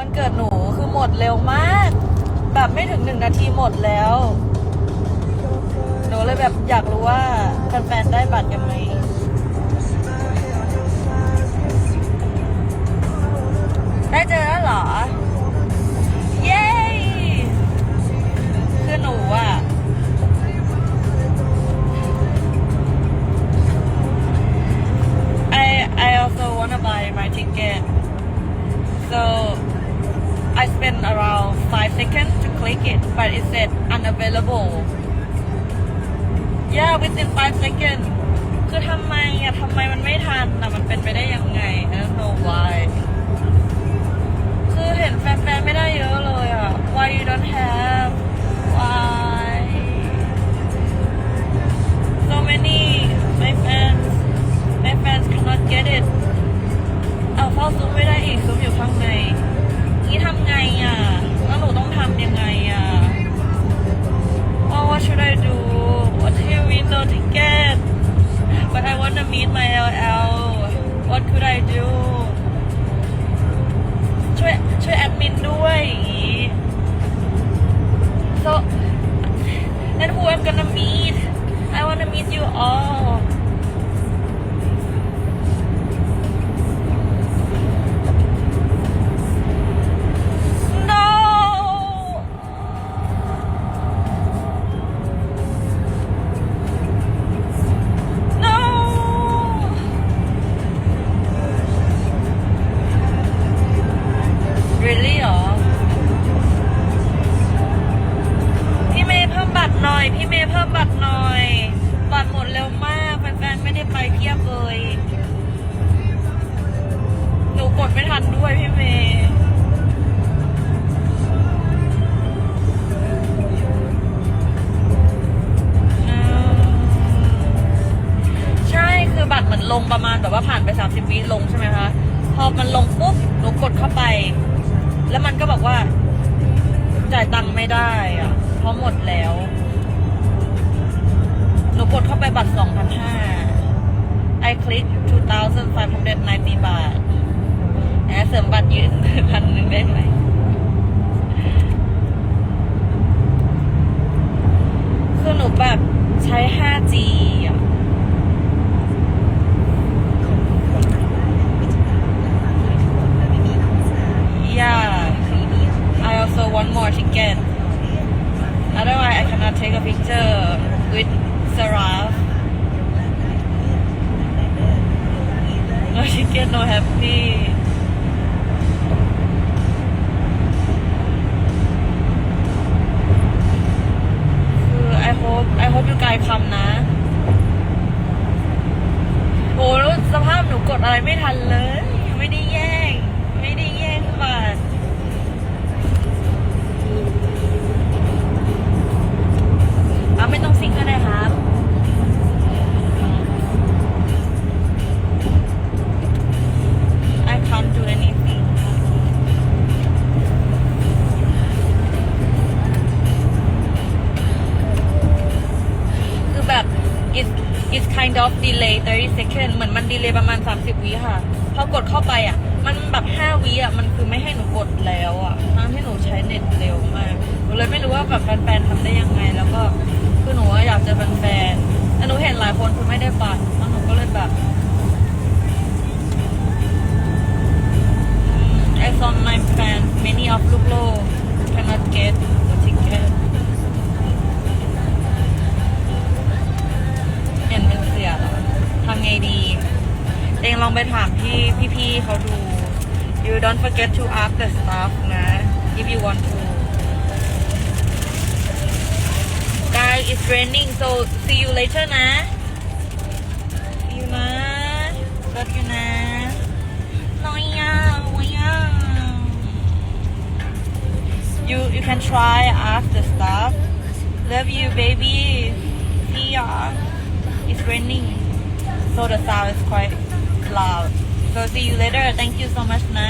วันเกิดหนูคือหมดเร็วมาก แบบไม่ถึงหนึ่งนาทีหมดแล้ว หนูเลยแบบอยากรู้ว่าแฟนๆได้บัตรกันไหม around five seconds to click it but it said unavailable yeah within five seconds คือทำไมอะทำไมมันไม่ทันอะมันเป็นไปได้ยังไง I don't know why คือเห็นแฟ Meet my LL What could I do อยพี่เมย์เพิ่มบัตรหน่อยบัตรหมดเร็วมากแฟนๆไม่ได้ไปเพียบเลยหนูกดไม่ทันด้วยพี่เมย์อืมใช่คือบัตรเหมือนลงประมาณแบบว่าผ่านไป 30วิลงใช่ไหมคะ พอมันลงปุ๊บหนูกดเข้าไป แล้วมันก็บอกว่า จ่ายตังค์ไม่ได้อะเพราะหมดแล้ว นูกดเข้าไปบัตร2,500 I click 2,590 บาทแอเสริมบัตรยืนพันหนึ่งได้ไหมคือหนูแบบใช้ 5G อะ Yeah I also want more ticket otherwise I cannot take a picture with Sarah no ticket no happy คือ I hope I hope you guys come นะ โอ้แล้วสภาพหนูกดอะไรไม่ทันเลย kind of delay 30 second เหมือนมันดีเลย์ประมาณ 30 วิค่ะ พอกดเข้าไปอะ มันแบบ 5 วิอะ มันคือไม่ให้หนูกดแล้วอะทั้งที่หนูใช้เน็ตเร็วมากหนูเลยไม่รู้ว่าแบบแฟนๆทำได้ยังไง แล้วก็คือหนูอยากเจอแฟนๆแต่หนูเห็นหลายคนคือไม่ได้บัตรแล้วหนูก็เลยแบบ I saw my fans many of ลูกโล cannot get เองลองไปถามพี่พี่ๆเขาดู you don't forget to ask the staff นะ if you want to guys it's raining so see you later นะ see you นะ love you นะน้อยอ่ะโอ้ยอ่ะ you you can try ask the staff love you baby see ya it's raining so the sound is quite so see you later. Thank you so much นะ